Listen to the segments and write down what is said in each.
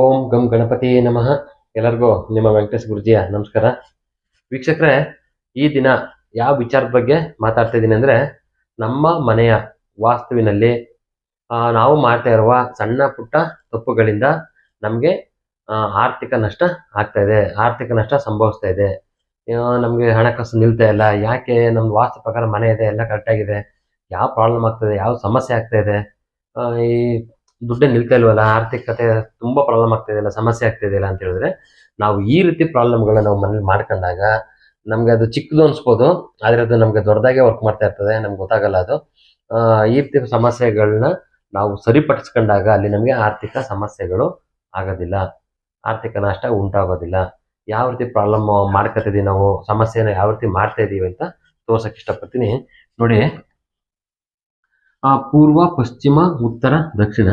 ಓಂ ಗಂ ಗಣಪತಿ ನಮಃ. ಎಲ್ಲರಿಗೂ ನಿಮ್ಮ ವೆಂಕಟೇಶ್ ಗುರುಜಿಯ ನಮಸ್ಕಾರ. ವೀಕ್ಷಕರೇ, ಈ ದಿನ ಯಾವ ವಿಚಾರದ ಬಗ್ಗೆ ಮಾತಾಡ್ತಾ ಇದ್ದೀನಿ ಅಂದರೆ, ನಮ್ಮ ಮನೆಯ ವಾಸ್ತುವಿನಲ್ಲಿ ನಾವು ಮಾಡ್ತಾ ಇರುವ ಸಣ್ಣ ಪುಟ್ಟ ತಪ್ಪುಗಳಿಂದ ನಮಗೆ ಆರ್ಥಿಕ ನಷ್ಟ ಆಗ್ತಾ ಇದೆ. ಆರ್ಥಿಕ ನಷ್ಟ ಸಂಭವಿಸ್ತಾ ಇದೆ. ನಮಗೆ ಹಣಕಾಸು ನಿಲ್ತಾ ಇಲ್ಲ. ಯಾಕೆ ನಮ್ಮ ವಾಸ್ತು ಪ್ರಕಾರ ಮನೆ ಇದೆ, ಎಲ್ಲ ಕರೆಕ್ಟಾಗಿದೆ ಯಾವ ಪ್ರಾಬ್ಲಮ್ ಆಗ್ತದೆ ಯಾವ ಸಮಸ್ಯೆ ಆಗ್ತಾ ಇದೆ? ಈ ದುಡ್ಡೇ ನಿಲ್ತಾ ಇಲ್ವಲ್ಲ, ಆರ್ಥಿಕತೆ ತುಂಬ ಪ್ರಾಬ್ಲಮ್ ಆಗ್ತಾ ಇದೆಯಲ್ಲ, ಸಮಸ್ಯೆ ಆಗ್ತಾ ಇದೆಯಲ್ಲ ಅಂತ ಹೇಳಿದ್ರೆ, ನಾವು ಈ ರೀತಿ ಪ್ರಾಬ್ಲಮ್ಗಳನ್ನ ನಾವು ಮನೇಲಿ ಮಾಡ್ಕೊಂಡಾಗ ನಮ್ಗೆ ಅದು ಚಿಕ್ಕದು ಅನ್ಸ್ಬೋದು, ಆದ್ರೆ ಅದು ನಮ್ಗೆ ದೊಡ್ಡದಾಗೆ ವರ್ಕ್ ಮಾಡ್ತಾ ಇರ್ತದೆ, ನಮ್ಗೆ ಗೊತ್ತಾಗಲ್ಲ ಅದು. ಈ ರೀತಿ ಸಮಸ್ಯೆಗಳನ್ನ ನಾವು ಸರಿಪಡಿಸ್ಕೊಂಡಾಗ ಅಲ್ಲಿ ನಮಗೆ ಆರ್ಥಿಕ ಸಮಸ್ಯೆಗಳು ಆಗೋದಿಲ್ಲ. ಆರ್ಥಿಕ ನಷ್ಟ ಉಂಟಾಗೋದಿಲ್ಲ. ಯಾವ ರೀತಿ ಪ್ರಾಬ್ಲಮ್ ಮಾಡ್ಕೊತಿದ್ದೀವಿ ನಾವು, ಸಮಸ್ಯೆನ ಯಾವ ರೀತಿ ಮಾಡ್ತಾ ಇದ್ದೀವಿ ಅಂತ ತೋರ್ಸಕ್ಕೆ ಇಷ್ಟಪಡ್ತೀನಿ. ನೋಡಿ ಪೂರ್ವ, ಪಶ್ಚಿಮ, ಉತ್ತರ, ದಕ್ಷಿಣ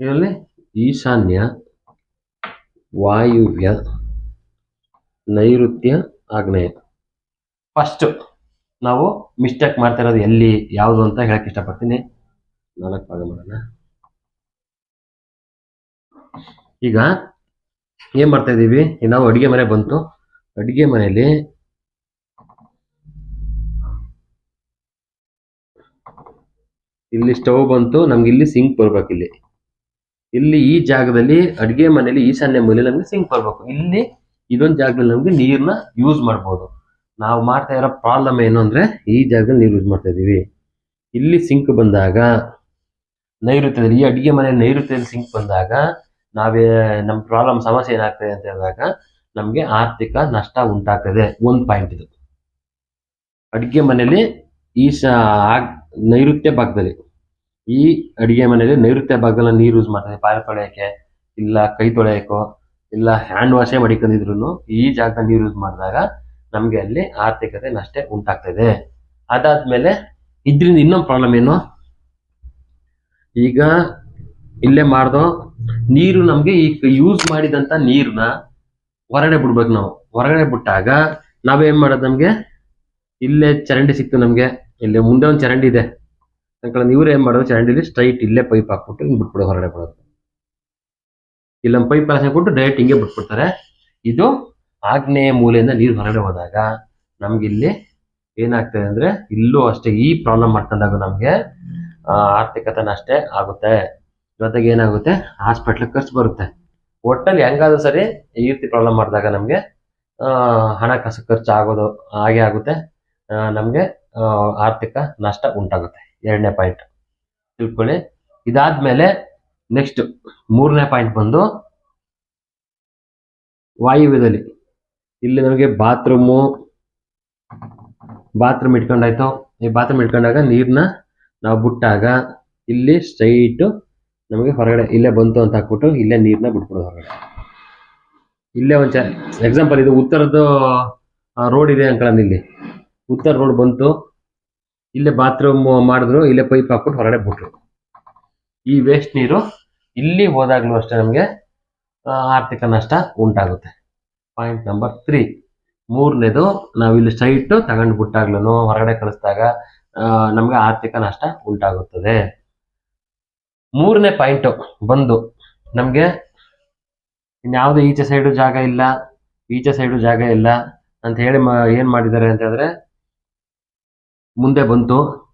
ಇದರಲ್ಲಿ ಈಶಾನ್ಯ ವಾಯುವ್ಯ ನೈಋತ್ಯ ಆಗ್ನೇಯ. ಫಸ್ಟ್ ನಾವು ಮಿಸ್ಟೇಕ್ ಮಾಡ್ತಾ ಇರೋದು ಎಲ್ಲಿ ಯಾವುದು ಅಂತ ಹೇಳಕ್ ಇಷ್ಟಪಡ್ತೀನಿ. ನಾಲ್ಕು ಭಾಗ ಮಾಡೋಣ. ಈಗ ಏನ್ ಮಾಡ್ತಾ ಇದ್ದೀವಿ? ನಾವು ಅಡಿಗೆ ಮನೆ ಬಂತು. ಅಡಿಗೆ ಮನೆಯಲ್ಲಿ ಇಲ್ಲಿ ಸ್ಟವ್ ಬಂತು. ನಮ್ಗೆ ಇಲ್ಲಿ ಸಿಂಕ್ ಬರ್ಬೇಕು ಇಲ್ಲಿ. ಇಲ್ಲಿ ಈ ಜಾಗದಲ್ಲಿ ಅಡಿಗೆ ಮನೆಯಲ್ಲಿ ಈಶಾನ್ಯ ಮೂಲೆ ನಮ್ಗೆ ಸಿಂಕ್ ಬರ್ಬೇಕು. ಇಲ್ಲಿ ಇದೊಂದು ಜಾಗದಲ್ಲಿ ನಮ್ಗೆ ನೀರನ್ನ ಯೂಸ್ ಮಾಡ್ಬೋದು. ನಾವು ಮಾಡ್ತಾ ಇರೋ ಪ್ರಾಬ್ಲಮ್ ಏನು ಅಂದ್ರೆ ಈ ಜಾಗದಲ್ಲಿ ನೀರು ಯೂಸ್ ಮಾಡ್ತಾ ಇದೀವಿ. ಇಲ್ಲಿ ಸಿಂಕ್ ಬಂದಾಗ, ನೈಋತ್ಯದಲ್ಲಿ ಈ ಅಡಿಗೆ ಮನೆ ನೈಋತ್ಯದಲ್ಲಿ ಸಿಂಕ್ ಬಂದಾಗ, ನಾವೇ ನಮ್ಮ ಪ್ರಾಬ್ಲಮ್ ಸಮಸ್ಯೆ ಏನಾಗ್ತದೆ ಅಂತ ಹೇಳಿದಾಗ ನಮಗೆ ಆರ್ಥಿಕ ನಷ್ಟ ಉಂಟಾಗ್ತದೆ. ಒಂದು ಪಾಯಿಂಟ್ ಇದು. ಅಡಿಗೆ ಮನೆಯಲ್ಲಿ ಈ ಸ ನೈರುತ್ಯ ನೈಋತ್ಯ ಭಾಗದಲ್ಲಿ. ಈ ಅಡಿಗೆ ಮನೆಯಲ್ಲಿ ನೈಋತ್ಯ ಭಾಗದಲ್ಲಿ ನೀರು ಯೂಸ್ ಮಾಡ್ತಾರೆ. ಪಾತ್ರೆ ತೊಳೆಯಕ್ಕೆ, ಇಲ್ಲ ಕೈ ತೊಳೆಯಕ್ಕೋ, ಇಲ್ಲ ಹ್ಯಾಂಡ್ ವಾಶೇ ಮಡಿಕೊಂಡಿದ್ರು ಈ ಜಾಗದಲ್ಲಿ ನೀರು ಯೂಸ್ ಮಾಡಿದಾಗ ನಮಗೆ ಅಲ್ಲಿ ಆರ್ಥಿಕತೆ ನಷ್ಟ ಉಂಟಾಗ್ತದೆ ಅದಾದ್ಮೇಲೆ ಇದ್ರಿಂದ ಇನ್ನೊಂದು ಪ್ರಾಬ್ಲಮ್ ಏನು? ಈಗ ಇಲ್ಲೇ ಮಾಡ್ದೋ ನೀರು ನಮಗೆ ಈ ಯೂಸ್ ಮಾಡಿದಂತ ನೀರನ್ನ ಹೊರಗಡೆ ಬಿಡ್ಬೇಕು ನಾವು. ಹೊರಗಡೆ ಬಿಟ್ಟಾಗ ನಾವೇನ್ ಮಾಡೋದು ನಮಗೆ? ಇಲ್ಲೇ ಚರಂಡಿ ಸಿಕ್ತು ನಮಗೆ. ಇಲ್ಲೇ ಮುಂದೆ ಒಂದು ಚರಂಡಿ ಇದೆ. ಅನ್ಕೊಳ್ಳೋದು ಇವ್ರು ಏನ್ ಮಾಡೋದು ಚರಂಡಿಲಿ ಸ್ಟ್ರೈಟ್ ಇಲ್ಲೇ ಪೈಪ್ ಹಾಕ್ಬಿಟ್ಟು ಹಿಂಗ್ ಬಿಟ್ಬಿಡೋದು ಹೊರಗಡೆ ಬಿಡೋದು. ನಮ್ಮ ಪೈಪ್ ಹಾಕ್ಬಿಟ್ಟು ಡೈರೆಕ್ಟ್ ಹಿಂಗೆ ಬಿಟ್ಬಿಡ್ತಾರೆ. ಇದು ಆಗ್ನೇಯ ಮೂಲೆಯಿಂದ ನೀರು ಹೊರಗಡೆ ಹೋದಾಗ ನಮಗಿಲ್ಲಿ ಏನಾಗ್ತದೆ ಅಂದ್ರೆ ಇಲ್ಲೂ ಅಷ್ಟೇ ಈ ಪ್ರಾಬ್ಲಮ್ ಮಾಡ್ಕೊಂಡಾಗ ನಮಗೆ ಆರ್ಥಿಕತೆ ಅಷ್ಟೇ ಆಗುತ್ತೆ. ಜೊತೆಗೆ ಏನಾಗುತ್ತೆ? ಹಾಸ್ಪಿಟ್ಲಿಗೆ ಖರ್ಚು ಬರುತ್ತೆ. ಒಟ್ಟಲ್ಲಿ ಹೆಂಗಾದ್ರೂ ಸರಿ ಈ ರೀತಿ ಪ್ರಾಬ್ಲಮ್ ಮಾಡಿದಾಗ ನಮಗೆ ಹಣಕಾಸು ಖರ್ಚು ಆಗೋದು, ಹಾಗೆ ಆಗುತ್ತೆ. ನಮಗೆ ಆರ್ಥಿಕ ನಷ್ಟ ಉಂಟಾಗುತ್ತೆ. ಎರಡನೇ ಪಾಯಿಂಟ್ ತಿಳ್ಕೊಳ್ಳಿ. ಇದಾದ್ಮೇಲೆ ನೆಕ್ಸ್ಟ್ ಮೂರನೇ ಪಾಯಿಂಟ್ ಬಂದು ವಾಯುವ್ಯದಲ್ಲಿ. ಇಲ್ಲಿ ನಮಗೆ ಬಾತ್ರೂಮು ಬಾತ್ರೂಮ್ ಇಟ್ಕೊಂಡಾಯ್ತು. ಈ ಬಾತ್ರೂಮ್ ಇಟ್ಕೊಂಡಾಗ ನೀರನ್ನ ನಾವು ಬಿಟ್ಟಾಗ ಇಲ್ಲಿ ಸ್ಟ್ರೈಟು ನಮಗೆ ಹೊರಗಡೆ ಇಲ್ಲೇ ಬಂತು ಅಂತ ಹಾಕ್ಬಿಟ್ಟು ಇಲ್ಲೇ ನೀರನ್ನ ಬಿಟ್ಬಿಡೋದು ಹೊರಗಡೆ. ಇಲ್ಲೇ ಒಂದು ಎಕ್ಸಾಂಪಲ್ ಇದು ಉತ್ತರದ ರೋಡ್ ಇದೆ ಅನ್ಕೊಳ್ಳೋದು ಇಲ್ಲಿ ಉತ್ತರ ರೋಡ್ ಬಂತು. ಇಲ್ಲೇ ಬಾತ್ರೂಮ್ ಮಾಡಿದ್ರು, ಇಲ್ಲೇ ಪೈಪ್ ಹಾಕ್ಬಿಟ್ಟು ಹೊರಗಡೆ ಬಿಟ್ರು. ಈ ವೇಸ್ಟ್ ನೀರು ಇಲ್ಲಿ ಹೋದಾಗ್ಲೂ ಅಷ್ಟೇ ನಮಗೆ ಆರ್ಥಿಕ ನಷ್ಟ ಉಂಟಾಗುತ್ತೆ. ಪಾಯಿಂಟ್ ನಂಬರ್ ತ್ರೀ ಮೂರನೇದು, ನಾವು ಇಲ್ಲಿ ಸ್ಟ್ರೈಟ್ ತಗೊಂಡು ಬಿಟ್ಟಾಗ್ಲೂ ಹೊರಗಡೆ ಕಳಿಸಿದಾಗ ನಮಗೆ ಆರ್ಥಿಕ ನಷ್ಟ ಉಂಟಾಗುತ್ತದೆ. ಮೂರನೇ ಪಾಯಿಂಟು ಬಂದು ನಮಗೆ ಇನ್ಯಾವುದೇ ಈಚೆ ಸೈಡು ಜಾಗ ಇಲ್ಲ, ಈಚೆ ಸೈಡು ಜಾಗ ಇಲ್ಲ ಅಂತ ಹೇಳಿ ಮ, ಏನು ಮಾಡಿದ್ದಾರೆ ಅಂತ ಹೇಳಿದ್ರೆ ಮುಂದೆ ಬಂತು.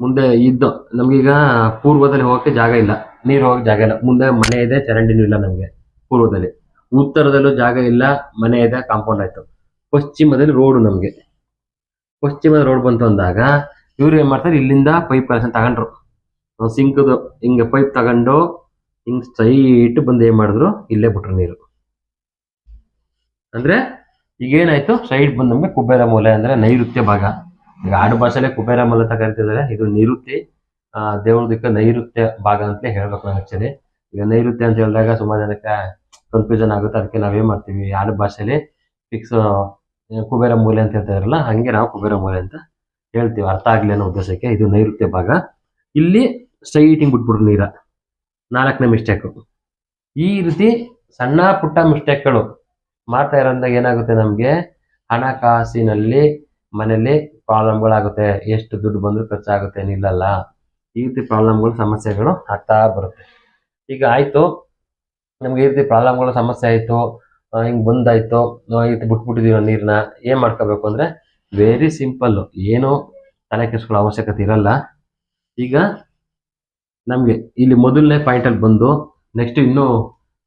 ಮುಂದೆ ಇದ್ದು. ನಮಗೀಗ ಪೂರ್ವದಲ್ಲಿ ಹೋಗೋಕ್ಕೆ ಜಾಗ ಇಲ್ಲ. ನೀರು ಹೋಗೋಕ್ಕೆ ಜಾಗ ಇಲ್ಲ. ಮುಂದೆ ಮನೆ ಇದೆ, ಚರಂಡಿನೂ ಇಲ್ಲ ನಮಗೆ ಪೂರ್ವದಲ್ಲಿ. ಉತ್ತರದಲ್ಲೂ ಜಾಗ ಇಲ್ಲ, ಮನೆ ಇದೆ, ಕಾಂಪೌಂಡ್ ಆಯ್ತು. ಪಶ್ಚಿಮದಲ್ಲಿ ರೋಡು ನಮಗೆ. ಪಶ್ಚಿಮದ ರೋಡ್ ಬಂತು ಅಂದಾಗ ಇವ್ರು ಏನ್ ಮಾಡ್ತಾರೆ? ಇಲ್ಲಿಂದ ಪೈಪ್ ಕನೆಕ್ಷನ್ ತಗೊಂಡ್ರು. ಸಿಂಕ್ದು ಹಿಂಗೆ ಪೈಪ್ ತಗೊಂಡು ಹಿಂಗ್ ಸ್ಟ್ರೈಟ್ ಬಂದು ಏನ್ ಮಾಡಿದ್ರು? ಇಲ್ಲೇ ಬಿಟ್ರು ನೀರು. ಅಂದ್ರೆ ಈಗ ಸ್ಟ್ರೈಟ್ ಬಂದು ನಮ್ಗೆ ಕುಬೇರ ಮೂಲೆ ಅಂದ್ರೆ ನೈಋತ್ಯ ಭಾಗ. ಈಗ ಆಡು ಭಾಷೆಲೆ ಕುಬೇರ ಅಂತ ಕರಿತಿದ್ದಾರೆ. ಇದು ನಿರುತ್ತಿ ದೇವ್ರ ದಿಕ್ಕ ನೈಋತ್ಯ ಭಾಗ ಅಂತಲೇ ಹೇಳ್ಬೇಕು ಆಕ್ಚುಲಿ. ಈಗ ನೈಋತ್ಯ ಅಂತ ಹೇಳಿದಾಗ ಸುಮಾರು ಜನಕ್ಕೆ ಕನ್ಫ್ಯೂಷನ್ ಆಗುತ್ತೆ. ಅದಕ್ಕೆ ನಾವೇ ಮಾಡ್ತೀವಿ? ಆಡು ಭಾಷೆಲಿ ಫಿಕ್ಸ್ ಕುಬೇರ ಮೂಲೆ ಅಂತ ಹೇಳ್ತಾರಲ್ಲ ಹಂಗೆ ನಾವು ಕುಬೇರ ಮೂಲೆ ಅಂತ ಹೇಳ್ತೀವಿ. ಅರ್ಥ ಆಗ್ಲಿ ಅನ್ನೋ ಉದ್ದೇಶಕ್ಕೆ ಇದು ನೈಋತ್ಯ ಭಾಗ. ಇಲ್ಲಿ ಸ್ಟ್ರೈಟ್ ಹಿಂಗ್ ಬಿಟ್ಬಿಡ್ರು ನೀರ. ನಾಲ್ಕನೇ ಮಿಸ್ಟೇಕು ಈ ರೀತಿ ಸಣ್ಣ ಪುಟ್ಟ ಮಿಸ್ಟೇಕ್ಗಳು ಮಾಡ್ತಾ ಇರೋದಾಗ ಏನಾಗುತ್ತೆ ನಮಗೆ? ಹಣಕಾಸಿನಲ್ಲಿ ಮನೆಯಲ್ಲಿ ಪ್ರಾಬ್ಲಮ್ಗಳಾಗುತ್ತೆ, ಎಷ್ಟು ದುಡ್ಡು ಬಂದರೂ ಖರ್ಚಾಗುತ್ತೆ ನಿಲ್ಲಲ್ಲ ಈ ರೀತಿ ಪ್ರಾಬ್ಲಮ್ಗಳು, ಸಮಸ್ಯೆಗಳು ಆಗ್ತಾ ಬರುತ್ತೆ. ಈಗ ಆಯಿತು, ನಮ್ಗೆ ಈ ರೀತಿ ಪ್ರಾಬ್ಲಮ್ಗಳು, ಸಮಸ್ಯೆ ಆಯಿತು ಹಿಂಗೆ ಬಂದಾಯ್ತು ಈ ರೀತಿ ಬಿಟ್ಬಿಟ್ಟಿದೀವಿ ನೀರನ್ನ ಏನು ಮಾಡ್ಕೋಬೇಕು ಅಂದರೆ ವೆರಿ ಸಿಂಪಲ್ಲು ಏನು ತಲೆ ಕೆಡಿಸ್ಕೊಳ್ಳೋ ಅವಶ್ಯಕತೆ ಇರಲ್ಲ. ಈಗ ನಮಗೆ ಇಲ್ಲಿ ಮೊದಲನೇ ಪಾಯಿಂಟಲ್ಲಿ ಬಂದು ನೆಕ್ಸ್ಟ್ ಇನ್ನೂ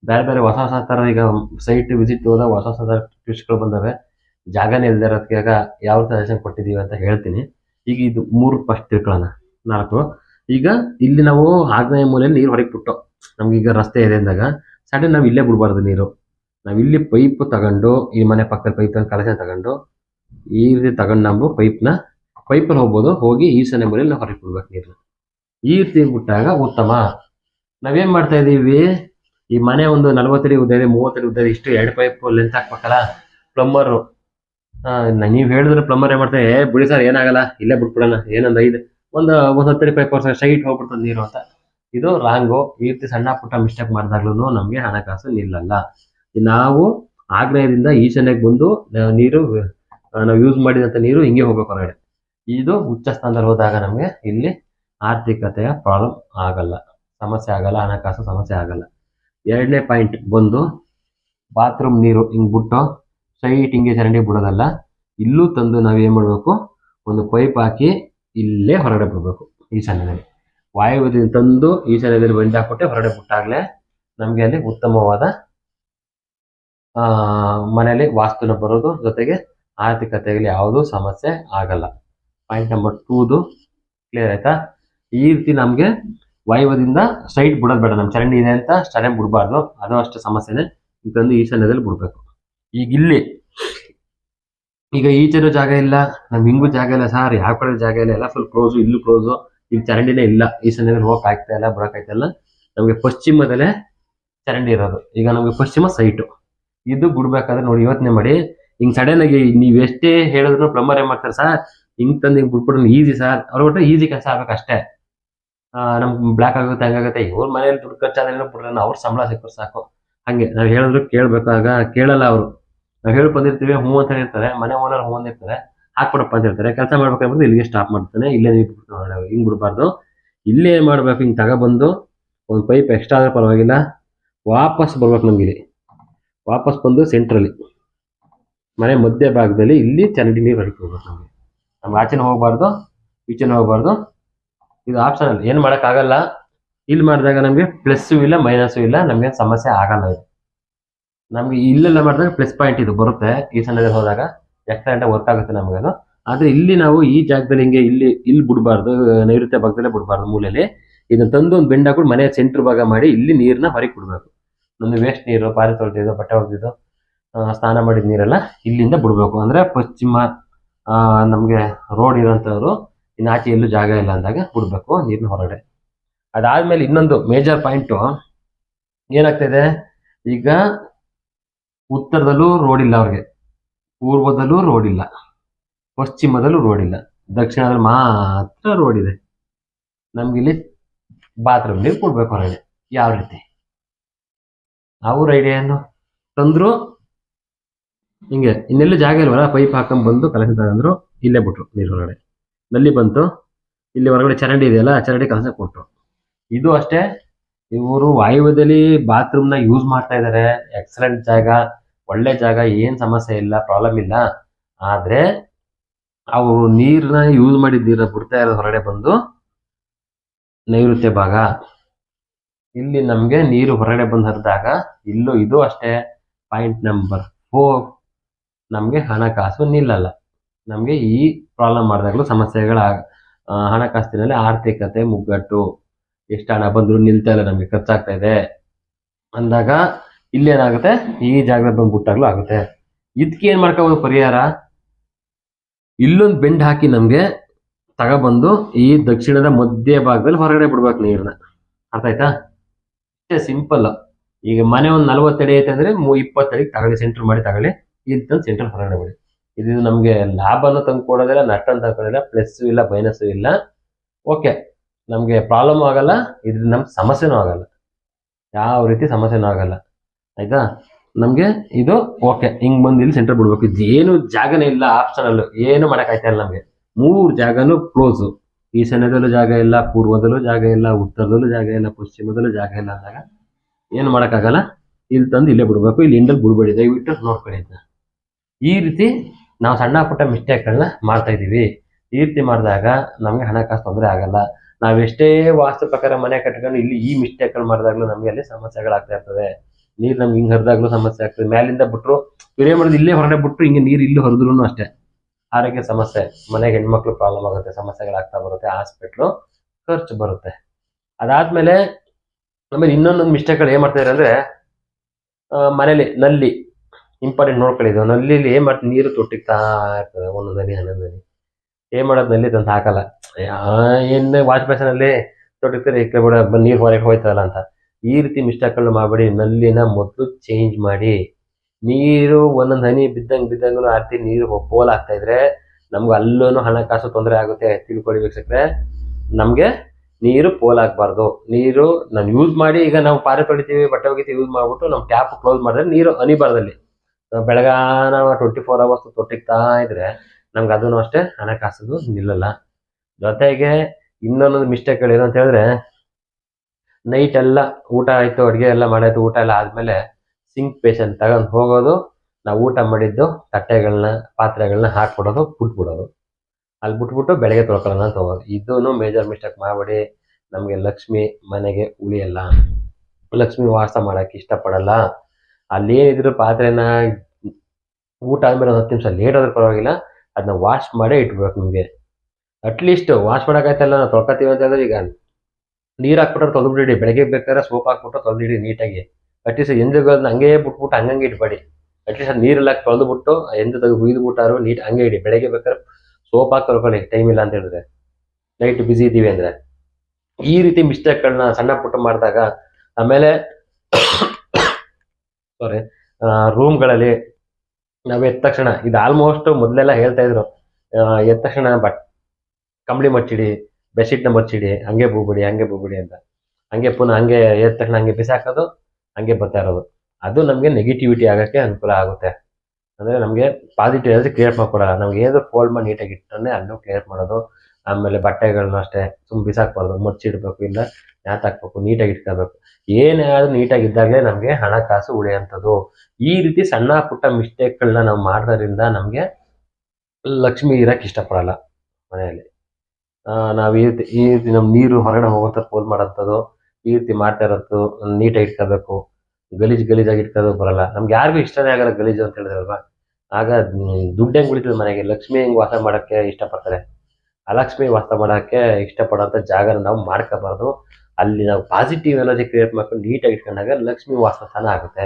ಬೇರೆ ಬೇರೆ ಹೊಸ ಹೊಸ ಥರ ಈಗ ಸೈಟ್ ವಿಸಿಟ್ ಹೋದಾಗ ಹೊಸ ಹೊಸ ಟ್ವಿಸ್ಟ್ಗಳು ಬಂದವೆ. ಜಾಗನೇ ಇಲ್ಲದೆ ಇರೋದಕ್ಕಾಗ ಯಾವ ಸಜೆಷನ್ ಕೊಟ್ಟಿದ್ದೀವಿ ಅಂತ ಹೇಳ್ತೀನಿ. ಈಗ ಇದು ಮೂರು ಫಸ್ಟ್ ತಿಳ್ಕೊಳ್ಳೋಣ. ನಾಲ್ಕು. ಈಗ ಇಲ್ಲಿ ನಾವು ಆಗ್ನೇಯ ಮೂಲೆಯಲ್ಲಿ ನೀರು ಹೊರಗೆ ಬಿಟ್ಟು ನಮಗೀಗ ರಸ್ತೆ ಇದೆ ಅಂದಾಗ ಸಡನ್ ನಾವು ಇಲ್ಲೇ ಬಿಡಬಾರ್ದು ನೀರು. ನಾವು ಇಲ್ಲಿ ಪೈಪ್ ತಗೊಂಡು, ಈ ಮನೆ ಪಕ್ಕದ ಪೈಪ್ ಕಲೆಕ್ಷನ್ ತಗೊಂಡು, ಈ ರೀತಿ ತಗೊಂಡು ನಾವು ಪೈಪ್ನ ಪೈಪಲ್ಲಿ ಹೋಗ್ಬೋದು, ಹೋಗಿ ಈಶಾನ್ಯ ಮೂಲೆಯಲ್ಲಿ ನಾವು ಹೊರಗೆ ಬಿಡ್ಬೇಕು ನೀರು ಈ ರೀತಿ ಬಿಟ್ಟಾಗ ಉತ್ತಮ. ನಾವೇನು ಮಾಡ್ತಾ ಇದ್ದೀವಿ? ಈ ಮನೆ ಒಂದು ನಲ್ವತ್ತಡಿ ಉದ್ದ ಇದೆ ಮೂವತ್ತಡಿ ಉದ್ದ ಇದೆ, ಇಷ್ಟು ಎರಡು ಪೈಪ್ ಲೆಂತ್ ಹಾಕ್ಬೇಕಲ್ಲ? ಪ್ಲಂಬರ್ ನೀವ್ ಹೇಳಿದ್ರೆ ಪ್ಲಂಬರ್ ಏನ್ ಮಾಡ್ತಾರೆ ಏ, ಬಿಡಿ ಸರ್ ಏನಾಗಲ್ಲ, ಇಲ್ಲೇ ಬಿಟ್ಬಿಡೋಣ, ಏನೊಂದು ಐದು. ಒಂದು ಒಂದು ರೂಪಾಯಿ ಪರ್ಸೆಂಟ್ ಸೈಟ್ ಹೋಗ್ಬಿಡ್ತದೆ ನೀರು ಅಂತ. ಇದು ರಾಂಗು ಈ ರೀತಿ ಸಣ್ಣ ಪುಟ್ಟ ಮಿಸ್ಟೇಕ್ ಮಾಡಿದಾಗ್ಲೂ ನಮಗೆ ಹಣಕಾಸು ನಿಲ್ಲಲ್ಲ. ನಾವು ಆಗ್ನೇಯದಿಂದ ಈಶಾನ್ಯಕ್ಕೆ ಬಂದು ನೀರು ನಾವು ಯೂಸ್ ಮಾಡಿದಂಥ ನೀರು ಹಿಂಗೆ ಹೋಗ್ಬೇಕು ಹೊರಗಡೆ. ಇದು ಉಚ್ಚ ಸ್ಥಾನದಲ್ಲಿ ಹೋದಾಗ ನಮಗೆ ಇಲ್ಲಿ ಆರ್ಥಿಕತೆಯ ಪ್ರಾಬ್ಲಮ್ ಆಗಲ್ಲ. ಸಮಸ್ಯೆ ಆಗಲ್ಲ, ಹಣಕಾಸು ಸಮಸ್ಯೆ ಆಗಲ್ಲ. ಎರಡನೇ ಪಾಯಿಂಟ್ ಬಂದು ಬಾತ್ರೂಮ್ ನೀರು ಹಿಂಗೆ ಬಿಟ್ಟು ಸ್ಟ್ರೈಟ್ ಹಿಂಗೆ ಚರಂಡಿ ಬಿಡೋದಲ್ಲ, ಇಲ್ಲೂ ತಂದು ನಾವು ಏನು ಮಾಡಬೇಕು? ಒಂದು ಪೈಪ್ ಹಾಕಿ ಇಲ್ಲೇ ಹೊರಗಡೆ ಬಿಡಬೇಕು ಈಶಾನ್ಯದಲ್ಲಿ ವಾಯುವ್ಯದಿಂದ ತಂದು ಈಶಾನ್ಯದಲ್ಲಿ ಬಂಡಿ ಹಾಕ್ಬಿಟ್ಟೆ ಹೊರಗಡೆ ಬಿಟ್ಟಾಗಲೇ ನಮಗೆ ಅಲ್ಲಿ ಉತ್ತಮವಾದ ಮನೆಯಲ್ಲಿ ವಾಸ್ತುನ ಬರೋದು ಜೊತೆಗೆ ಆರ್ಥಿಕತೆಯಲ್ಲಿ ಯಾವುದೂ ಸಮಸ್ಯೆ ಆಗಲ್ಲ. ಪಾಯಿಂಟ್ ನಂಬರ್ ಟೂದು ಕ್ಲಿಯರ್ ಆಯ್ತಾ? ಈ ರೀತಿ ನಮಗೆ ವಾಯುವದಿಂದ ಸ್ಟ್ರೈಟ್ ಬಿಡೋದು ಬೇಡ. ನಮ್ಮ ಚರಂಡಿ ಇದೆ ಅಂತ ಸ್ಟಡೇ ಬಿಡಬಾರ್ದು. ಅದು ಅಷ್ಟು ಸಮಸ್ಯೆನೇ. ತಂದು ಈಶಾನ್ಯದಲ್ಲಿ ಬಿಡಬೇಕು. ಈಗ ಇಲ್ಲಿ. ಈಗ ಈಚೆರೋ ಜಾಗ ಇಲ್ಲ, ನಮ್ಗೆ ಹಿಂಗೂ ಜಾಗ ಇಲ್ಲ, ಸರ್ ಯಾವ ಕಡೆ ಜಾಗ ಇಲ್ಲ, ಎಲ್ಲ ಫುಲ್ ಕ್ಲೋಸು ಇಲ್ಲೂ ಕ್ಲೋಸು ಇಲ್ಲಿ ಚರಂಡಿನೇ ಇಲ್ಲ. ಈ ಹೋಗಕ್ ಆಗ್ತಾ ಇಲ್ಲ, ಬರಕ್ ಆಗ್ತಾ ಇಲ್ಲ. ನಮಗೆ ಪಶ್ಚಿಮದಲ್ಲೇ ಚರಂಡಿ ಇರೋದು. ಈಗ ನಮಗೆ ಪಶ್ಚಿಮ ಸೈಟು ಇದು ಬಿಡ್ಬೇಕಾದ್ರೆ ನೋಡಿ, ಯೋಚನೆ ಮಾಡಿ. ಹಿಂಗ್ ಸಡನ್ ಆಗಿ ನೀವ್ ಎಷ್ಟೇ ಹೇಳಿದ್ರು ಪ್ಲಂಬರ್ ಏನ್ ಮಾಡ್ತಾರೆ ಸರ್ ಹಿಂಗ್ ತಂದು ಹಿಂಗ್ ಬಿಟ್ಬಿಡೋಣ ಈಸಿ ಸರ್ ಅವ್ರ ಒಟ್ಟು ಈಸಿ ಕೆಲಸ ಆಗ್ಬೇಕು ಅಷ್ಟೇ. ನಮ್ಗೆ ಬ್ಲಾಕ್ ಆಗುತ್ತೆ ಹಂಗಾಗುತ್ತೆ ಇವ್ರ ಮನೇಲಿ ದುಡ್ಡು ಖರ್ಚಾದ್ರೆ ಬಿಡ್ರೆ ಅವ್ರ ಸಂಬಳ ಸಿಕ್ಕರು ಸಾಕು. ಹಂಗೆ, ನಾವು ಹೇಳಿದ್ರು ಕೇಳ್ಬೇಕಾಗ ಕೇಳಲ್ಲ ಅವರು. ನಾವು ಹೇಳಿ ಬಂದಿರ್ತೀವಿ, ಹ್ಞೂ ಅಂತ ಹೇಳಿರ್ತಾರೆ ಮನೆ ಓನರ್ ಹ್ಞೂ ಅಂದಿರ್ತಾರೆ ಹಾಕ್ಬಿಡಪ್ಪ ಅಂತ ಹೇಳ್ತಾರೆ. ಕೆಲಸ ಮಾಡ್ಬೇಕಾದ್ರೆ ಇಲ್ಲಿಗೆ ಸ್ಟಾಪ್ ಮಾಡ್ತಾನೆ, ಇಲ್ಲೇ ಹೊರಗಡೆ ಹಿಂಗ್ ಬಿಡಬಾರ್ದು. ಇಲ್ಲೇ ಏನ್ ಮಾಡ್ಬೇಕು, ಹಿಂಗ್ ತಗೊಬಂದು ಒಂದು ಪೈಪ್ ಎಕ್ಸ್ಟ್ರಾ ಆದ್ರೆ ಪರವಾಗಿಲ್ಲ, ವಾಪಸ್ ಬರ್ಬೇಕು ನಮ್ಗೆ ಇಲ್ಲಿ ವಾಪಸ್ ಬಂದು ಸೆಂಟ್ರಲ್ಲಿ ಮನೆ ಮಧ್ಯ ಭಾಗದಲ್ಲಿ ಇಲ್ಲಿ ಚರಂಡಿ ನೀರು ಹೊರಗೆ ನಮಗೆ. ನಮ್ಗೆ ಆಚೆನೂ ಹೋಗಬಾರ್ದು, ಈಚೆನೂ ಹೋಗ್ಬಾರ್ದು. ಇದು ಆಪ್ಷನಲ್ ಏನು ಮಾಡೋಕ್ಕಾಗಲ್ಲ. ಇಲ್ಲಿ ಮಾಡಿದಾಗ ನಮಗೆ ಪ್ಲಸ್ಸು ಇಲ್ಲ ಮೈನಸ್ಸು ಇಲ್ಲ ನಮಗೆ ಸಮಸ್ಯೆ ಆಗಲ್ಲ ಇದು. ನಮ್ಗೆ ಇಲ್ಲೆಲ್ಲ ಮಾಡಿದಾಗ ಪ್ಲಸ್ ಪಾಯಿಂಟ್ ಇದು ಬರುತ್ತೆ ಈ ಸಣ್ಣದಲ್ಲಿ ಹೋದಾಗ. ಎಕ್ಸಲೆಂಟ್ ವರ್ಕ್ ಆಗುತ್ತೆ ನಮ್ಗೆ ಅದು. ಆದ್ರೆ ಇಲ್ಲಿ ನಾವು ಈ ಜಾಗದಲ್ಲಿ ಹಿಂಗೆ ಇಲ್ಲಿ ಇಲ್ಲಿ ಬಿಡಬಾರ್ದು ನೈಋತ್ಯ ಭಾಗದಲ್ಲೇ ಬಿಡಬಾರ್ದು ಮೂಲೆಯಲ್ಲಿ. ಇದನ್ನ ತಂದು ಒಂದು ಬೆಂಡ್ ಹಾಕೊಂಡು ಮನೆಯ ಸೆಂಟ್ರ್ ಭಾಗ ಮಾಡಿ ಇಲ್ಲಿ ನೀರನ್ನ ಹೊರಗೆ ಬಿಡಬೇಕು. ನಮ್ದು ವೇಸ್ಟ್ ನೀರು ಪಾರಿ ತೊಳೆದಿದ್ದು ಬಟ್ಟೆ ಒಗೆದಿದ್ದು ಆ, ಸ್ನಾನ ಮಾಡಿದ ನೀರೆಲ್ಲ ಇಲ್ಲಿಂದ ಬಿಡಬೇಕು. ಅಂದ್ರೆ ಪಶ್ಚಿಮ ನಮಗೆ ನಮ್ಗೆ ರೋಡ್ ಇರೋಂಥವ್ರು ಇನ್ನು ಆಚೆ ಎಲ್ಲೂ ಜಾಗ ಇಲ್ಲ ಅಂದಾಗ ಬಿಡಬೇಕು ನೀರಿನ ಹೊರಗಡೆ. ಅದಾದ್ಮೇಲೆ ಇನ್ನೊಂದು ಮೇಜರ್ ಪಾಯಿಂಟು ಏನಾಗ್ತಿದೆ ಈಗ ಉತ್ತರದಲ್ಲೂ ರೋಡ್ ಇಲ್ಲ ಅವ್ರಿಗೆ. ಪೂರ್ವದಲ್ಲೂ ರೋಡ್ ಇಲ್ಲ. ಪಶ್ಚಿಮದಲ್ಲೂ ರೋಡ್ ಇಲ್ಲ. ದಕ್ಷಿಣದಲ್ಲಿ ಮಾತ್ರ ರೋಡ್ ಇದೆ. ನಮ್ಗಿಲ್ಲಿ ಬಾತ್ರೂಮ್ ನೀರು ಕೊಡ್ಬೇಕು ಹೊರಗೆ. ಯಾವ ರೀತಿ? ಅವ್ರ ಐಡಿಯಾ ಏನು ತಂದ್ರು ಹಿಂಗೆ, ಇನ್ನೆಲ್ಲ ಜಾಗ ಇಲ್ವಲ್ಲ? ಪೈಪ್ ಹಾಕೊಂಡ್ ಬಂದು ಕಲೆಕ್ಷನ್ ತಗೊಂಡ್ರು ಇಲ್ಲೇ ಬಿಟ್ರು ನೀರು ಹೊರಗಡೆ. ನಲ್ಲಿ ಬಂತು. ಇಲ್ಲಿ ಹೊರಗಡೆ ಚರಂಡಿ ಇದೆಯಲ್ಲ, ಆ ಚರಂಡಿ ಕಲಸ ಕೊಟ್ರು. ಇದು ಅಷ್ಟೇ. ಇವರು ವಾಯುವ್ಯದಲ್ಲಿ ಬಾತ್ರೂಮ್ನ ಯೂಸ್ ಮಾಡ್ತಾ ಇದ್ದಾರೆ ಎಕ್ಸಲೆಂಟ್ ಜಾಗ. ಒಳ್ಳೆ ಜಾಗ, ಏನ್ ಸಮಸ್ಯೆ ಇಲ್ಲ ಪ್ರಾಬ್ಲಮ್ ಇಲ್ಲ. ಆದ್ರೆ ಅವರು ನೀರನ್ನ ಯೂಸ್ ಮಾಡಿದ ನೀರನ್ನ ಬಿಡ್ತಾ ಇರೋದು ಹೊರಗಡೆ ಬಂದು ನೈಋತ್ಯ ಭಾಗ. ಇಲ್ಲಿ ನಮ್ಗೆ ನೀರು ಹೊರಗಡೆ ಬಂದು ಹರಿದಾಗ ಇಲ್ಲೂ ಇದು ಅಷ್ಟೇ ಪಾಯಿಂಟ್ ನಂಬರ್ ಫೋರ್ ನಮ್ಗೆ ಹಣಕಾಸು ನಿಲ್ಲಲ್ಲ. ನಮ್ಗೆ ಈ ಪ್ರಾಬ್ಲಮ್ ಮಾಡಿದಾಗಲೂ ಸಮಸ್ಯೆಗಳ ಹಣಕಾಸಿನಲ್ಲಿ ಆರ್ಥಿಕತೆ ಮುಗ್ಗಟ್ಟು. ಎಷ್ಟು ಹಣ ಬಂದ್ರು ನಿಲ್ತಾ ಇಲ್ಲ ನಮಗೆ, ಖರ್ಚಾಗ್ತಾ ಇದೆ. ಅಂದಾಗ ಇಲ್ಲೇನಾಗುತ್ತೆ? ಈ ಜಾಗದಲ್ಲಿ ಬಂದು ಬಿಟ್ಟಾಗ್ಲೂ ಆಗುತ್ತೆ. ಇದಕ್ಕೆ ಏನ್ ಮಾಡ್ಕೋಬೋದು ಪರಿಹಾರ? ಇಲ್ಲೊಂದು ಬೆಂಡ್ ಹಾಕಿ ನಮ್ಗೆ ತಗೊಬಂದು ಈ ದಕ್ಷಿಣದ ಮಧ್ಯ ಭಾಗದಲ್ಲಿ ಹೊರಗಡೆ ಬಿಡ್ಬೇಕು ನೀರನ್ನ ಅರ್ಥ ಆಯ್ತಾ? ಇಷ್ಟೇ ಸಿಂಪಲ್. ಈಗ ಮನೆ ಒಂದು ನಲ್ವತ್ತಡಿ ಐತೆ ಅಂದ್ರೆ ಇಪ್ಪತ್ತಡಿ ತಗೊಳ್ಳಿ ಸೆಂಟರ್ ಮಾಡಿ ತಗೊಳ್ಳಿ. ಇದು ಸೆಂಟರ್ ಹೊರಗಡೆ ಬಿಡಿ. ಇದು ನಮಗೆ ಲಾಭನ ತಂದು ಕೊಡೋದಿಲ್ಲ, ನಷ್ಟ ಕೊಡೋದಿಲ್ಲ ಪ್ಲಸ್ ಇಲ್ಲ ಮೈನಸ್ ಇಲ್ಲ. ಓಕೆ ನಮಗೆ ಪ್ರಾಬ್ಲಮ್ ಆಗಲ್ಲ, ಇದ್ರಿಂದ ನಮ್ಗೆ ಸಮಸ್ಯೆನೂ ಆಗಲ್ಲ. ಯಾವ ರೀತಿ ಸಮಸ್ಯೆನೂ ಆಗಲ್ಲ. ಆಯ್ತಾ? ನಮಗೆ ಇದು ಓಕೆ ಹಿಂಗ್ ಬಂದು ಇಲ್ಲಿ ಸೆಂಟರ್ ಬಿಡ್ಬೇಕು. ಏನು ಜಾಗನೇ ಇಲ್ಲ ಆಪ್ಷನಲ್ ಏನು ಮಾಡೋಕ್ಕಾಯ್ತಾ ಇಲ್ಲ ನಮಗೆ. ಮೂರು ಜಾಗನೂ ಕ್ಲೋಸು ಈಶಾನ್ಯದಲ್ಲೂ ಜಾಗ ಇಲ್ಲ, ಪೂರ್ವದಲ್ಲೂ ಜಾಗ ಇಲ್ಲ, ಉತ್ತರದಲ್ಲೂ ಜಾಗ ಇಲ್ಲ, ಪಶ್ಚಿಮದಲ್ಲೂ ಜಾಗ ಇಲ್ಲ ಅಂದಾಗ ಏನು ಮಾಡೋಕ್ಕಾಗಲ್ಲ? ಇಲ್ಲಿ ತಂದು ಇಲ್ಲೇ ಬಿಡ್ಬೇಕು. ಇಲ್ಲಿ ಇಂಡಲ್ಲಿ ಬಿಡ್ಬೇಡಿ. ದಯವಿಟ್ಟು ನೋಡ್ಕೊಳ್ಳಿ ಅಂತ ಈ ರೀತಿ ನಾವು ಸಣ್ಣ ಪುಟ್ಟ ಮಿಸ್ಟೇಕ್ಗಳನ್ನ ಮಾಡ್ತಾ ಇದೀವಿ. ಈ ರೀತಿ ಮಾಡಿದಾಗ ನಮಗೆ ಹಣಕಾಸು ತೊಂದರೆ ಆಗಲ್ಲ. ನಾವೆಷ್ಟೇ ವಾಸ್ತು ಪ್ರಕಾರ ಮನೆ ಕಟ್ಕೊಂಡು ಇಲ್ಲಿ ಈ ಮಿಸ್ಟೇಕ್ಗಳು ಮಾಡಿದಾಗಲೂ ನಮಗೆ ಅಲ್ಲಿ ಸಮಸ್ಯೆಗಳಾಗ್ತಾ ಇರ್ತದೆ ನೀರು ನಮ್ಗೆ ಹಿಂಗ್ ಹರಿದಾಗ್ಲೂ ಸಮಸ್ಯೆ ಆಗ್ತದೆ. ಮೇಲಿಂದ ಬಿಟ್ರು ಬೇರೆ ಮಾಡೋದು ಇಲ್ಲೇ ಹೊರಗಡೆ ಬಿಟ್ರು ಹಿಂಗೆ ನೀರು ಇಲ್ಲಿ ಹೊರದ್ರು ಅಷ್ಟೇ. ಆರೋಗ್ಯ ಸಮಸ್ಯೆ, ಮನೆಗೆ ಹೆಣ್ಮಕ್ಳು ಪ್ರಾಬ್ಲಮ್ ಆಗುತ್ತೆ ಸಮಸ್ಯೆಗಳಾಗ್ತಾ ಬರುತ್ತೆ ಹಾಸ್ಪಿಟ್ಲು ಖರ್ಚು ಬರುತ್ತೆ. ಅದಾದ್ಮೇಲೆ, ಆಮೇಲೆ ಇನ್ನೊಂದೊಂದು ಮಿಸ್ಟೇಕ್ಗಳು ಏನ್ ಮಾಡ್ತಾರೆ ಅಂದ್ರೆ ಮನೇಲಿ ನಲ್ಲಿ, ಇಂಪಾರ್ಟೆಂಟ್ ನೋಡ್ಕೊಳ್ಳಿ ಇದು. ನಲ್ಲಿಲಿ ಏನ್ ಮಾಡ್ತೀವಿ ನೀರು ತೊಟ್ಟಿಗ್ತಾ ಇರ್ತದೆ ಒಂದೊಂದನಿ ಹನ್ನೊಂದನಿ ಹನ್ನೊಂದು ಹನಿ ಏನ್ ಮಾಡೋದು ನಲ್ಲಿ ತಂದು ಹಾಕಲ್ಲ. ಏನ್ ವಾಶ್ ಬೇಸನಲ್ಲಿ ತೊಟ್ಟಿಗ್ತಾರೆ ಇಕ್ಕಡೆ ಬಿಡ ಬಂದ್ ನೀರು ಹೊರಗೆ ಹೋಯ್ತಲ್ಲ ಅಂತ. ಈ ರೀತಿ ಮಿಸ್ಟೇಕ್ಗಳನ್ನ ಮಾಡಬೇಡಿ ನಲ್ಲಿನ ಮೊದಲು ಚೇಂಜ್ ಮಾಡಿ. ನೀರು ಒಂದೊಂದು ಹನಿ ಬಿದ್ದಂಗೆ ಬಿದ್ದಂಗೂ ಆರ್ತಿ ನೀರು ಪೋಲ್ ಆಗ್ತಾ ಇದ್ರೆ ನಮ್ಗೆ ಅಲ್ಲೂ ಹಣಕಾಸು ತೊಂದರೆ ಆಗುತ್ತೆ ತಿಳ್ಕೊಳ್ಳಿ ವೀಕ್ಷಕರೇ. ನಮಗೆ ನೀರು ಪೋಲ್ ಆಗಬಾರ್ದು. ನೀರು ನಾನು ಯೂಸ್ ಮಾಡಿ ಈಗ ನಾವು ಪಾರೆ ತೊಳಿತೀವಿ, ಬಟ್ಟೆ ಒಗಿತೀವಿ ಯೂಸ್ ಮಾಡ್ಬಿಟ್ಟು ನಮ್ಮ ಟ್ಯಾಪ್ ಕ್ಲೋಸ್ ಮಾಡಿದ್ರೆ ನೀರು ಅನಿಬಾರ್ದಲ್ಲಿ ಬೆಳಗಾನ ಟ್ವೆಂಟಿ ಫೋರ್ ಅವರ್ಸ್ ತೊಟ್ಟಿಗ್ತಾ ಇದ್ರೆ ನಮ್ಗೆ ಅದನ್ನು ಅಷ್ಟೇ ಹಣಕಾಸು ನಿಲ್ಲಲ್ಲ. ಜೊತೆಗೆ ಇನ್ನೊಂದು ಮಿಸ್ಟೇಕ್ಗಳು ಏನು ಅಂತ ಹೇಳಿದ್ರೆ ನೈಟ್ ಎಲ್ಲ ಊಟ ಆಯ್ತು, ಅಡುಗೆ ಎಲ್ಲ ಮಾಡಾಯ್ತು ಊಟ ಎಲ್ಲ ಆದ್ಮೇಲೆ ಸಿಂಕ್ ಪೇಷನ್ ತಗೊಂಡು ಹೋಗೋದು. ನಾವು ಊಟ ಮಾಡಿದ್ದು ತಟ್ಟೆಗಳನ್ನ ಪಾತ್ರೆಗಳನ್ನ ಹಾಕ್ಬಿಡೋದು, ಬಿಟ್ಬಿಡೋದು. ಅಲ್ಲಿ ಬಿಟ್ಬಿಟ್ಟು ಬೆಳಗ್ಗೆ ತೊಳ್ಕೊಳ್ಳೋಣ ಅಂತ ಹೋಗೋದು. ಇದೂ ಮೇಜರ್ ಮಿಸ್ಟೇಕ್ ಮಾಡಬೇಡಿ. ನಮಗೆ ಲಕ್ಷ್ಮಿ ಮನೆಗೆ ಉಳಿಯಲ್ಲ. ಲಕ್ಷ್ಮಿ ವಾಸ ಮಾಡೋಕ್ಕೆ ಇಷ್ಟಪಡಲ್ಲ. ಅಲ್ಲಿ ಏನಿದ್ರು ಪಾತ್ರೆನ ಊಟ ಆದ್ಮೇಲೆ ಒಂದು ಹತ್ತು ನಿಮಿಷ ಲೇಟ್ ಆದ್ರೂ ಪರವಾಗಿಲ್ಲ. ಅದನ್ನ ವಾಶ್ ಮಾಡೇ ಇಟ್ಬೇಕು ನಿಮಗೆ. ಅಟ್ಲೀಸ್ಟ್ ವಾಶ್ ಮಾಡೋಕ್ಕಾಯ್ತಲ್ಲ ನಾವು ತೊಳ್ಕೊತೀವಿ ಅಂತ ಹೇಳಿದ್ರೆ ಈಗ ನೀರು ಹಾಕ್ಬಿಟ್ರೆ ತೊಳೆದ್ಬಿಡಿ ಬೆಳಗ್ಗೆ ಬೇಕಾದ್ರೆ ಸೋಪ್ ಹಾಕ್ಬಿಟ್ಟು ತೊಳೆದಿಡಿ ನೀಟಾಗಿ. ಅಟ್ಲೀಸ್ಟ್ ಎಂಜುಗಳನ್ನ ಹಂಗೆ ಬಿಟ್ಬಿಟ್ಟು ಹಂಗಂಗೆ ಇಟ್ಬೇಡಿ. ಅಟ್ಲೀಸ್ಟ್ ಅದು ನೀರೆಲ್ಲ ತೊಳೆದ್ಬಿಟ್ಟು ಎಂದು ತೆಗೆದು ಹುಯ್ದುಬಿಟ್ಟಾರು ನೀಟ್ ಹಂಗೆ ಇಡಿ. ಬೆಳಗ್ಗೆ ಬೇಕಾದ್ರೆ ಸೋಪ್ ಹಾಕಿ ತೊಳ್ಕೊಳ್ಳಿ ಟೈಮ್ ಇಲ್ಲ ಅಂತ ಹೇಳಿದ್ರೆ. ನೈಟ್ ಬಿಸಿ ಇದ್ದೀವಿ ಅಂದರೆ. ಈ ರೀತಿ ಮಿಸ್ಟೇಕ್ಗಳನ್ನ ಸಣ್ಣ ಪುಟ್ಟ ಮಾಡಿದಾಗ, ಆಮೇಲೆ ಸಾರಿ ರೂಮ್ಗಳಲ್ಲಿ ನಾವು ಎದ್ದ ತಕ್ಷಣ, ಇದು ಆಲ್ಮೋಸ್ಟ್ ಮೊದಲೆಲ್ಲ ಹೇಳ್ತಾ ಇದ್ರು ಎದ್ದ ತಕ್ಷಣ ಬಟ್ ಕಂಬಳಿ ಮಚ್ಚಿಡಿ ಬೆಡ್ಶೀಟ್ನ ಚಿಡಿ ಹಂಗೆ ಬೂಬಿಡಿ ಹಂಗೆ ಬೂಬಿಡಿ ಅಂತ. ಹಂಗೆ ಪುನಃ ಹಂಗೆ ಎದ್ದ ತಕ್ಷಣ ಹಂಗೆ ಬಿಸಾಕೋದು, ಹಂಗೆ ಬರ್ತಾ ಇರೋದು. ಅದು ನಮಗೆ ನೆಗೆಟಿವಿಟಿ ಆಗೋಕ್ಕೆ ಅನುಕೂಲ ಆಗುತ್ತೆ. ಅಂದರೆ ನಮಗೆ ಪಾಸಿಟಿವ್ ಎನರ್ಜಿ ಕ್ರಿಯೇಟ್ ಮಾಡ್ಕೊಡಲ್ಲ. ನಮ್ಗೆ ಏನಾದರೂ ಫೋಲ್ಡ್ ಮಾಡಿ ನೀಟಾಗಿ ಇಟ್ಟರೆ ಅಲ್ಲೂ ಕ್ರಿಯೇಟ್ ಮಾಡೋದು. ಆಮೇಲೆ ಬಟ್ಟೆಗಳನ್ನ ಅಷ್ಟೇ ಸುಮ್ಮನೆ ಬಿಸಾಕ್ಬಾರ್ದು, ಮುಚ್ಚಿಡಬೇಕು, ಇಲ್ಲ ಹಾಕ್ಬೇಕು ನೀಟಾಗಿ ಇಟ್ಕೋಬೇಕು ಏನೇ ಆದರೂ ನೀಟಾಗಿ ಇದ್ದಾಗಲೇ ನಮಗೆ ಹಣಕಾಸು ಉಳಿಯೋಂಥದ್ದು. ಈ ರೀತಿ ಸಣ್ಣ ಪುಟ್ಟ ಮಿಸ್ಟೇಕ್ಗಳನ್ನ ನಾವು ಮಾಡೋದ್ರಿಂದ ನಮಗೆ ಲಕ್ಷ್ಮಿ ಇರೋಕ್ಕೆ ಇಷ್ಟಪಡಲ್ಲ ಮನೆಯಲ್ಲಿ. ನಾವು ಈ ರೀತಿ ಈ ರೀತಿ ನಮ್ಮ ನೀರು ಹೊರಗಡೆ ಹೋಗೋಂಥ ಪೋಲ್ ಮಾಡೋಂಥದ್ದು ಈ ರೀತಿ ಮಾಡ್ತಾ ಇರೋದು ನೀಟಾಗಿ ಇಟ್ಕೋಬೇಕು, ಗಲೀಜು ಗಲೀಜಾಗಿ ಇಟ್ಕೋದು ಬರಲ್ಲ. ನಮ್ಗೆ ಯಾರಿಗೂ ಇಷ್ಟನೇ ಆಗಲ್ಲ ಗಲೀಜು ಅಂತ ಹೇಳಿದ್ರಲ್ವಾ? ಆಗ ದುಡ್ಡು ಹೆಂಗ್ ಉಳಿತದೆ ಮನೆಗೆ? ಲಕ್ಷ್ಮಿ ಹೆಂಗ್ ವಾಸ ಮಾಡೋಕ್ಕೆ ಇಷ್ಟಪಡ್ತಾರೆ? ಅಲಕ್ಷ್ಮಿ ವಾಸ ಮಾಡೋಕ್ಕೆ ಇಷ್ಟಪಡೋಂಥ ಜಾಗನ ನಾವು ಮಾಡ್ಕೋಬಾರ್ದು. ಅಲ್ಲಿ ನಾವು ಪಾಸಿಟಿವ್ ಎನರ್ಜಿ ಕ್ರಿಯೇಟ್ ಮಾಡ್ಕೊಂಡು ನೀಟಾಗಿ ಇಟ್ಕೊಂಡಾಗ ಲಕ್ಷ್ಮಿ ವಾಸಸ್ಥಾನ ಆಗುತ್ತೆ.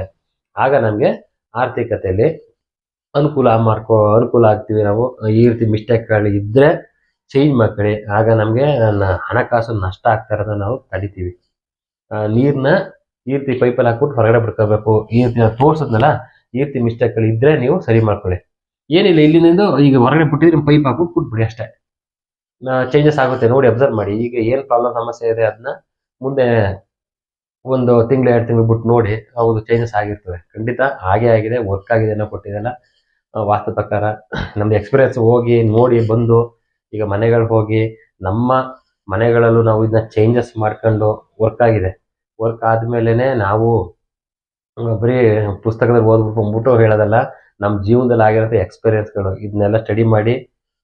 ಆಗ ನಮಗೆ ಆರ್ಥಿಕತೆಯಲ್ಲಿ ಅನುಕೂಲ ಮಾಡ್ಕೋ, ಅನುಕೂಲ ಆಗ್ತೀವಿ ನಾವು. ಈ ರೀತಿ ಮಿಸ್ಟೇಕ್ಗಳು ಇದ್ದರೆ ಚೇಂಜ್ ಮಾಡ್ಕೊಳ್ಳಿ ಆಗ ನಮಗೆ ಹಣಕಾಸು ನಷ್ಟ ಆಗ್ತಾ ನಾವು ತಡಿತೀವಿ ನೀರನ್ನ ಈ ರೀತಿ ಪೈಪಲ್ಲಿ ಹಾಕ್ಬಿಟ್ಟು ಹೊರಗಡೆ ಬಿಡ್ಕೋಬೇಕು. ಈ ರೀತಿ ತೋರಿಸಿದ್ನಲ್ಲ ಈ ರೀತಿ ಮಿಸ್ಟೇಕ್ಗಳು ಇದ್ರೆ ನೀವು ಸರಿ ಮಾಡ್ಕೊಳ್ಳಿ. ಏನಿಲ್ಲ ಇಲ್ಲಿಂದ ಈಗ ಹೊರಗಡೆ ಬಿಟ್ಟಿದ್ರೆ ಪೈಪ್ ಹಾಕ್ಬಿಟ್ಟು ಬಿಟ್ಬಿಡಿ ಅಷ್ಟೇ. ಚೇಂಜಸ್ ಆಗುತ್ತೆ. ನೋಡಿ ಅಬ್ಸರ್ವ್ ಮಾಡಿ. ಈಗ ಏನು ಪ್ರಾಬ್ಲಮ್ ಸಮಸ್ಯೆ ಇದೆ ಅದನ್ನ ಮುಂದೆ ಒಂದು ತಿಂಗಳು, ಎರಡು ತಿಂಗಳು ಬಿಟ್ಟು ನೋಡಿ, ಹೌದು ಚೇಂಜಸ್ ಆಗಿರ್ತವೆ. ಖಂಡಿತ ಹಾಗೆ ಆಗಿದೆ ವರ್ಕ್ ಆಗಿದೆ ಅನ್ನೋ ಕೊಟ್ಟಿದೆಲ್ಲ ವಾಸ್ತು ಪ್ರಕಾರ, ನಮ್ದು ಎಕ್ಸ್ಪೀರಿಯನ್ಸ್ ಹೋಗಿ ನೋಡಿ, ಬಂದು ಈಗ ಮನೆಗಳಿಗೆ ಹೋಗಿ ನಮ್ಮ ಮನೆಗಳಲ್ಲೂ ನಾವು ಇದನ್ನ ಚೇಂಜಸ್ ಮಾಡ್ಕೊಂಡು ವರ್ಕ್ ಆಗಿದೆ. ವರ್ಕ್ ಆದಮೇಲೆ ನಾವು ಬರೀ ಪುಸ್ತಕದಲ್ಲಿ ಓದ್ಬಿಟ್ಟು ಬಂದ್ಬಿಟ್ಟು ಹೇಳೋದಲ್ಲ ನಮ್ಮ ಜೀವನದಲ್ಲಿ ಆಗಿರೋಂಥ ಎಕ್ಸ್ಪೀರಿಯನ್ಸ್ಗಳು ಇದನ್ನೆಲ್ಲ ಸ್ಟಡಿ ಮಾಡಿ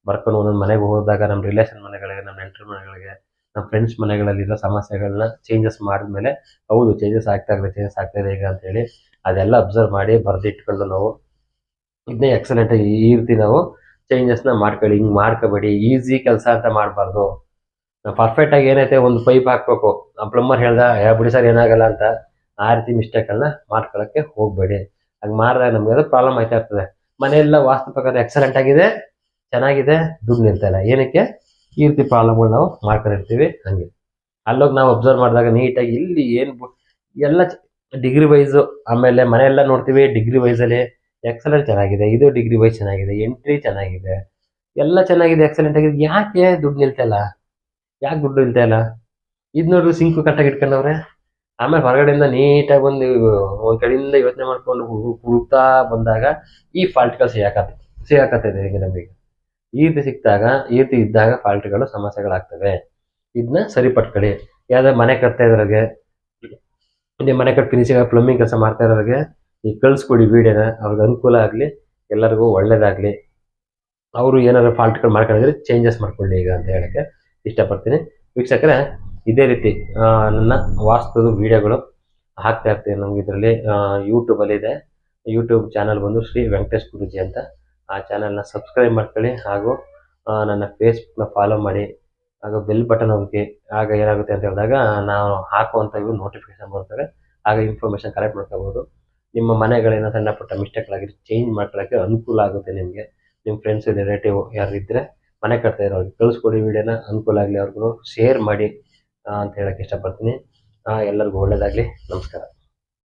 ಬರ್ಕೊಂಡು ಒಂದೊಂದು ಮನೆಗೆ ಹೋದಾಗ ನಮ್ಮ ರಿಲೇಷನ್ ಮನೆಗಳಿಗೆ ನಮ್ಮ ನೆಂಟರ ಮನೆಗಳಿಗೆ ನಮ್ಮ ಫ್ರೆಂಡ್ಸ್ ಮನೆಗಳಲ್ಲಿರೋ ಸಮಸ್ಯೆಗಳನ್ನ ಚೇಂಜಸ್ ಮಾಡಿದ್ಮೇಲೆ ಹೌದು ಚೇಂಜಸ್ ಆಗ್ತಾ ಇದೆ ಚೇಂಜಸ್ ಆಗ್ತಾ ಇದೆ ಈಗ ಅಂತೇಳಿ ಅದೆಲ್ಲ ಅಬ್ಸರ್ವ್ ಮಾಡಿ ಬರೆದಿಟ್ಕೊಂಡು ನಾವು ಇದನ್ನೇ ಎಕ್ಸಲೆಂಟ್ ಈ ರೀತಿ ನಾವು ಚೇಂಜಸ್ನ ಮಾಡ್ಕೊಳ್ಳಿ, ಹಿಂಗೆ ಮಾಡ್ಕೋಬೇಡಿ ಈಸಿ ಕೆಲಸ ಅಂತ ಮಾಡಬಾರ್ದು. ಪರ್ಫೆಕ್ಟ್ ಆಗಿ ಏನೈತೆ ಒಂದು ಪೈಪ್ ಹಾಕ್ಬೇಕು. ಪ್ಲಂಬರ್ ಹೇಳ್ದ ಯಾ ಬಿಡಿ ಸರ್, ಏನಾಗಲ್ಲ ಅಂತ ಆ ರೀತಿ ಮಿಸ್ಟೇಕನ್ನ ಮಾಡ್ಕೊಳ್ಳೋಕ್ಕೆ ಹೋಗಬೇಡಿ. ಹಾಗೆ ಮಾಡಿದಾಗ ನಮಗೆ ಅದು ಪ್ರಾಬ್ಲಮ್ ಆಯ್ತಾ ಇರ್ತದೆ. ಮನೆಯೆಲ್ಲ ವಾಸ್ತು ಪ್ರಕಾರ ಎಕ್ಸಲೆಂಟ್ ಆಗಿದೆ, ಚೆನ್ನಾಗಿದೆ, ದುಡ್ಡು ನಿಲ್ತಾ ಇಲ್ಲ. ಏನಕ್ಕೆ? ಈ ರೀತಿ ಪ್ರಾಬ್ಲಮ್ಗಳು ನಾವು ಮಾಡ್ಕೊಂಡಿರ್ತೀವಿ ಹಂಗೆ. ಅಲ್ಲೋಗಿ ನಾವು ಅಬ್ಸರ್ವ್ ಮಾಡಿದಾಗ ನೀಟಾಗಿ ಇಲ್ಲಿ ಏನು ಎಲ್ಲ ಡಿಗ್ರಿ ವೈಸು ಆಮೇಲೆ ಮನೆಯೆಲ್ಲ ನೋಡ್ತೀವಿ ಡಿಗ್ರಿ ವೈಸಲ್ಲಿ ಎಕ್ಸಲೆಂಟ್ ಚೆನ್ನಾಗಿದೆ. ಇದು ಡಿಗ್ರಿ ವೈಸ್ ಚೆನ್ನಾಗಿದೆ. ಎಂಟ್ರಿ ಚೆನ್ನಾಗಿದೆ. ಎಲ್ಲ ಚೆನ್ನಾಗಿದೆ ಎಕ್ಸಲೆಂಟ್ ಆಗಿದೆ. ಯಾಕೆ ದುಡ್ಡು ನಿಲ್ತಾ ಇಲ್ಲ? ಯಾಕೆ ದುಡ್ಡು ನಿಲ್ತಾ ಇಲ್ಲ? ಇದು ನೋಡ್ರಿ ಸಿಂಕು ಕರೆಕ್ಟಾಗಿ ಇಟ್ಕೊಂಡವ್ರೆ. ಆಮೇಲೆ ಹೊರಗಡೆಯಿಂದ ನೀಟಾಗಿ ಬಂದು, ಒಂದ್ ಕಡೆಯಿಂದ ಯೋಚನೆ ಮಾಡ್ಕೊಂಡು ಹುಡುಕ್ತಾ ಬಂದಾಗ ಈ ಫಾಲ್ಟ್ಗಳು ಸಿಗಾಕತ್ತೆ ಸಿಗಾಕತ್ತಿದೆ ಈಗ ನಮಗೆ. ಈ ರೀತಿ ಸಿಕ್ಕಿದಾಗ, ಈ ರೀತಿ ಇದ್ದಾಗ ಫಾಲ್ಟ್ಗಳು ಸಮಸ್ಯೆಗಳಾಗ್ತವೆ. ಇದನ್ನ ಸರಿಪಟ್ಕೊಳ್ಳಿ. ಯಾವ್ದಾದ್ರು ಮನೆ ಕಟ್ತಾ ಇದ್ರಾಗೆ ನಿಮ್ಮ ಮನೆ ಕಟ್ಟಿ ಫಿನಿಶಿಂಗ್ ಪ್ಲಂಬಿಂಗ್ ಕೆಲಸ ಮಾಡ್ತಾ ಇರೋರಿಗೆ ಈ ಕಳಿಸ್ಕೊಡಿ ವೀಡಿಯೋನ, ಅವ್ರಿಗೆ ಅನುಕೂಲ ಆಗಲಿ, ಎಲ್ಲರಿಗೂ ಒಳ್ಳೇದಾಗಲಿ. ಅವರು ಏನಾದ್ರು ಫಾಲ್ಟ್ಗಳು ಮಾಡ್ಕೊಂಡಿದ್ರೆ ಚೇಂಜಸ್ ಮಾಡ್ಕೊಳ್ಳಿ ಈಗ ಅಂತ ಹೇಳೋಕ್ಕೆ ಇಷ್ಟಪಡ್ತೀನಿ. ವೀಕ್ಷಕರೇ, ಇದೇ ರೀತಿ ನನ್ನ ವಾಸ್ತವದ ವೀಡಿಯೋಗಳು ಹಾಕ್ತಾ ಇರ್ತೀನಿ ನಮ್ಗೆ ಇದರಲ್ಲಿ. ಯೂಟ್ಯೂಬಲ್ಲಿ ಇದೆ. ಯೂಟ್ಯೂಬ್ ಚಾನಲ್ ಬಂದು ಶ್ರೀ ವೆಂಕಟೇಶ್ ಗುರುಜಿ ಅಂತ. ಆ ಚಾನಲ್ನ ಸಬ್ಸ್ಕ್ರೈಬ್ ಮಾಡ್ಕೊಳ್ಳಿ. ಹಾಗೂ ನನ್ನ ಫೇಸ್ಬುಕ್ನ ಫಾಲೋ ಮಾಡಿ. ಹಾಗೂ ಬೆಲ್ ಬಟನ್ ಹೋಗಿ ಆಗ ಏನಾಗುತ್ತೆ ಅಂತ ಹೇಳಿದಾಗ ನಾವು ಹಾಕುವಂಥ ಇವು ನೋಟಿಫಿಕೇಶನ್ ಬರ್ತವೆ ಆಗ ಇನ್ಫಾರ್ಮೇಷನ್ ಕಲೆಕ್ಟ್ ಮಾಡ್ಕೋಬೋದು. ನಿಮ್ಮ ಮನೆಗಳೇನೋ ಸಣ್ಣ ಪುಟ್ಟ ಮಿಸ್ಟೇಕ್ಗಳಾಗಿದ್ರೆ ಚೇಂಜ್ ಮಾಡ್ಕೊಳಕ್ಕೆ ಅನುಕೂಲ ಆಗುತ್ತೆ ನಿಮಗೆ. ನಿಮ್ಮ ಫ್ರೆಂಡ್ಸ್ ರಿಲೇಟಿವ್ ಯಾರು ಇದ್ದರೆ ಮನೆ ಕಟ್ತಾ ಇರೋರಿಗೆ ಕಳಿಸ್ಕೊಡಿ ವಿಡಿಯೋನ, ಅನುಕೂಲ ಆಗಲಿ ಅವ್ರಿಗೂ. ಶೇರ್ ಮಾಡಿ ಅಂತ ಹೇಳಕ್ಕೆ ಇಷ್ಟಪಡ್ತೀನಿ. ಎಲ್ಲರಿಗೂ ಒಳ್ಳೆಯದಾಗಲಿ ನಮಸ್ಕಾರ.